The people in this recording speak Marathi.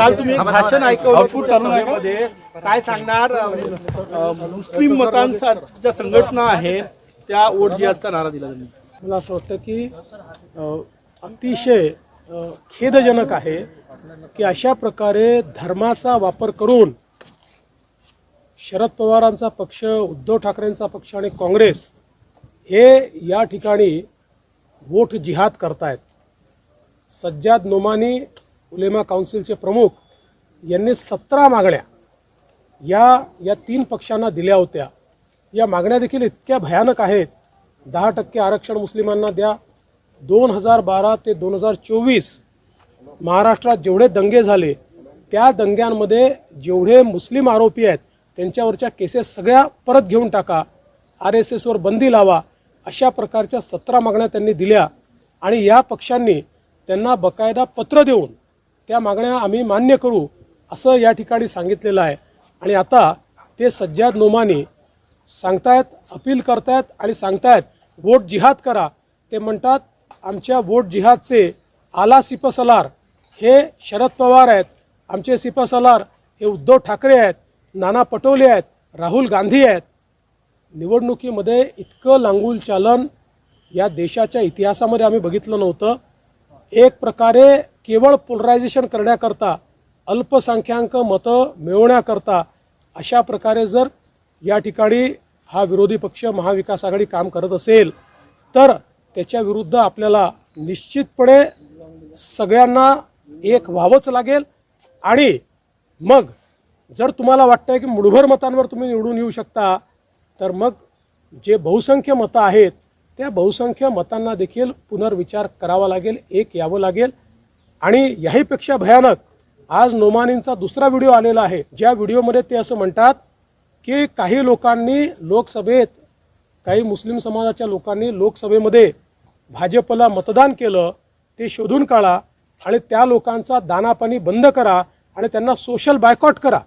काल तुम्ही भाषण ऐकवलं काय सांगणार मुस्लिम मतांच्या संघटना आहेत त्या वोट जिहादचा नारा दिला त्यांनी. मला असं वाटतं की अतिशय खेदजनक आहे की अशा प्रकारे धर्माचा वापर करून शरद पवारांचा पक्ष उद्धव ठाकरेंचा पक्ष आणि काँग्रेस हे या ठिकाणी वोट जिहाद करतायत. सज्जाद नोमानी उलेमा काउन्सिलचे प्रमुख यांनी सतरा मागण्या या या तीन पक्षांना दिल्या होत्या. या मागण्या देखील इतक्या भयानक आहेत. दहा टक्के आरक्षण मुस्लिमांना द्या. दोन हजार बारा ते दोन हजार चोवीस महाराष्ट्रात जेवढे दंगे झाले त्या दंग्यांमध्ये जेवढे मुस्लिम आरोपी आहेत त्यांच्यावरच्या केसेस सगळ्या परत घेऊन टाका. आर एस एसवर बंदी लावा. अशा प्रकारच्या सतरा मागण्या त्यांनी दिल्या आणि या पक्षांनी त्यांना बकायदा पत्र देऊन त्या मागण्या आम्ही मान्य करू असं या ठिकाणी सांगितलेलं आहे. आणि आता ते सज्जाद नोमानी सांगतायत अपील करतायत आणि सांगतायत वोट जिहाद करा. ते म्हणतात आमच्या वोट जिहादचे आला सिपसलार हे शरद पवार आहेत. आमचे सिपसलार हे उद्धव ठाकरे आहेत नाना पटोले आहेत राहुल गांधी आहेत. निवडणुकीमध्ये इतकं लांगूल चालन या देशाच्या इतिहासामध्ये आम्ही बघितलं नव्हतं. एक प्रकारे केवळ पोलरायझेशन करण्याकरता अल्पसंख्याक मतं मिळवण्याकरता अशा प्रकारे जर या ठिकाणी हा विरोधी पक्ष महाविकास आघाडी काम करत असेल तर त्याच्या विरुद्ध आपल्याला निश्चितपणे सगळ्यांना एक व्हावंच लागेल. आणि मग जर तुम्हाला वाटतंय की मुठभर मतांवर तुम्ही निवडून येऊ शकता तर मग जे बहुसंख्य मतं आहेत त्या बहुसंख्य मतांना देखील पुनर्विचार करावा लागेल एक यावं लागेल. आणि याहीपेक्षा भयानक आज नोमानींचा दुसरा व्हिडिओ आलेला आहे. ज्या व्हिडिओमध्ये ते असं म्हणतात की काही लोकांनी लोकसभेत काही मुस्लिम समाजाच्या लोकांनी लोकसभेमध्ये भाजपला मतदान केलं ते शोधून काढा आणि त्या लोकांचा दानापाणी बंद करा आणि त्यांना सोशल बायकॉट करा.